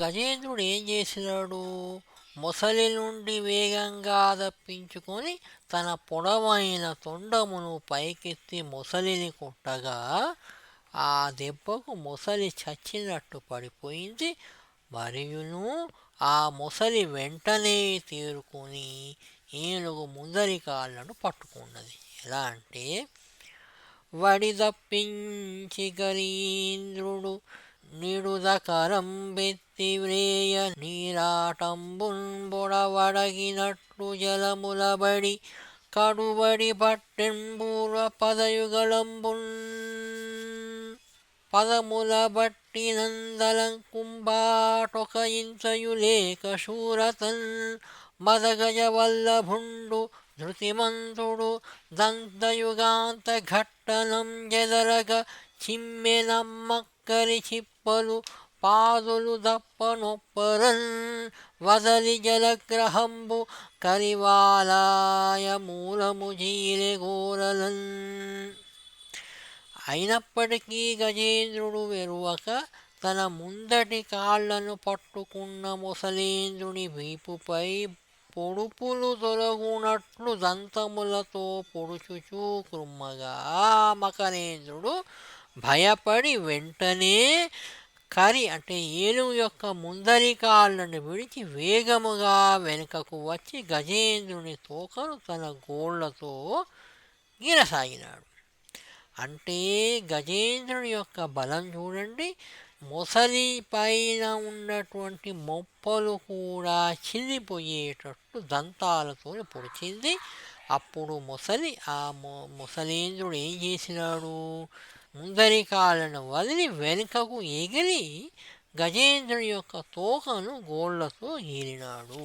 గజేంద్రుడు ఏం చేసినాడు? మొసలి నుండి వేగంగా తప్పించుకొని తన పొడవైన తొండమును పైకెత్తి మొసలిని కొట్టగా ఆ దెబ్బకు మొసలి చచ్చినట్టు పడిపోయింది. మరియును ఆ మొసలి వెంటనే తేరుకొని ఏనుగు ముందరి కాళ్ళను పట్టుకున్నది. ఎలా అంటే వడి తప్పించి గరీంద్రుడు నిడుదకరం బెత్తి వ్రేయ నీరాటంబున్ బొడవడగినట్లు జలములబడి కడుబడి పట్టెంబూర్వ పదయుగళంబున్ పదముల బట్టి నందలం కుంబాటొక ఇంతయులేక శూరతన్ మదగజ వల్లభుండు ధృతిమంతుడు దంతయుగాంత ఘట్టనం జదరగ చిమ్మెనమ్మక్కరి చిప్పలు పాదులు దప్పనొప్పరన్ వదలి జలగ్రహంబు కరివాలాయ మూలము జీలె గోరలన్. అయినప్పటికీ గజేంద్రుడు వెరువక తన ముందటి కాళ్ళను పట్టుకున్న ముసలేంద్రుని వీపుపై పొడుపులు తొలగునట్లు దంతములతో పొడుచుచూ కృమ్మగా మకరేంద్రుడు భయపడి వెంటనే కరి అంటే ఏనుగు యొక్క ముందరి కాళ్ళను విడిచి వేగముగా వెనుకకు వచ్చి గజేంద్రుని తోకను తన గోళ్ళతో గిరసాగినాడు అంటే గజేంద్రుని యొక్క బలం చూడండి ముసలి పైన ఉన్నటువంటి మొప్పలు కూడా చిల్లిపోయేటట్టు దంతాలతో పొడిచింది. అప్పుడు ముసలి ఆ మొ ముసలేంద్రుడు ఏం చేసినాడు? ముందరి కాలను వదిలి వెనుకకు ఎగిరి గజేంద్రుని యొక్క తోకను గోళ్ళతో గీరినాడు